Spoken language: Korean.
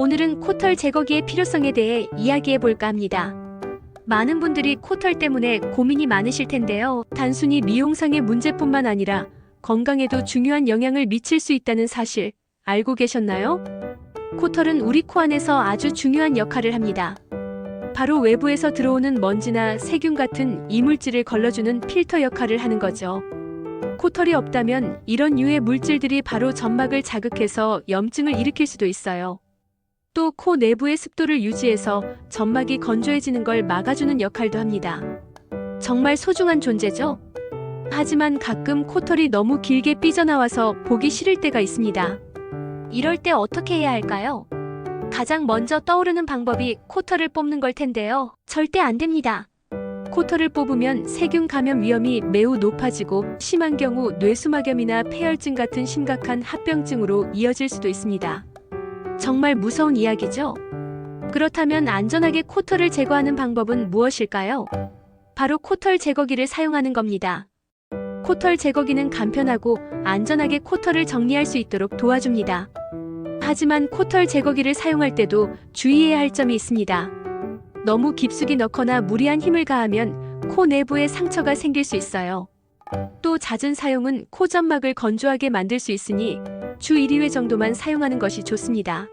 오늘은 코털 제거기의 필요성에 대해 이야기해 볼까 합니다. 많은 분들이 코털 때문에 고민이 많으실 텐데요. 단순히 미용상의 문제뿐만 아니라 건강에도 중요한 영향을 미칠 수 있다는 사실 알고 계셨나요? 코털은 우리 코 안에서 아주 중요한 역할을 합니다. 바로 외부에서 들어오는 먼지나 세균 같은 이물질을 걸러주는 필터 역할을 하는 거죠. 코털이 없다면 이런 유해 물질들이 바로 점막을 자극해서 염증을 일으킬 수도 있어요. 또 코 내부의 습도를 유지해서 점막이 건조해지는 걸 막아주는 역할도 합니다. 정말 소중한 존재죠? 하지만 가끔 코털이 너무 길게 삐져나와서 보기 싫을 때가 있습니다. 이럴 때 어떻게 해야 할까요? 가장 먼저 떠오르는 방법이 코털을 뽑는 걸 텐데요. 절대 안 됩니다. 코털을 뽑으면 세균 감염 위험이 매우 높아지고 심한 경우 뇌수막염이나 폐혈증 같은 심각한 합병증으로 이어질 수도 있습니다. 정말 무서운 이야기죠? 그렇다면 안전하게 코털을 제거하는 방법은 무엇일까요? 바로 코털 제거기를 사용하는 겁니다. 코털 제거기는 간편하고 안전하게 코털을 정리할 수 있도록 도와줍니다. 하지만 코털 제거기를 사용할 때도 주의해야 할 점이 있습니다. 너무 깊숙이 넣거나 무리한 힘을 가하면 코 내부에 상처가 생길 수 있어요. 또 잦은 사용은 코 점막을 건조하게 만들 수 있으니 주 1, 2회 정도만 사용하는 것이 좋습니다.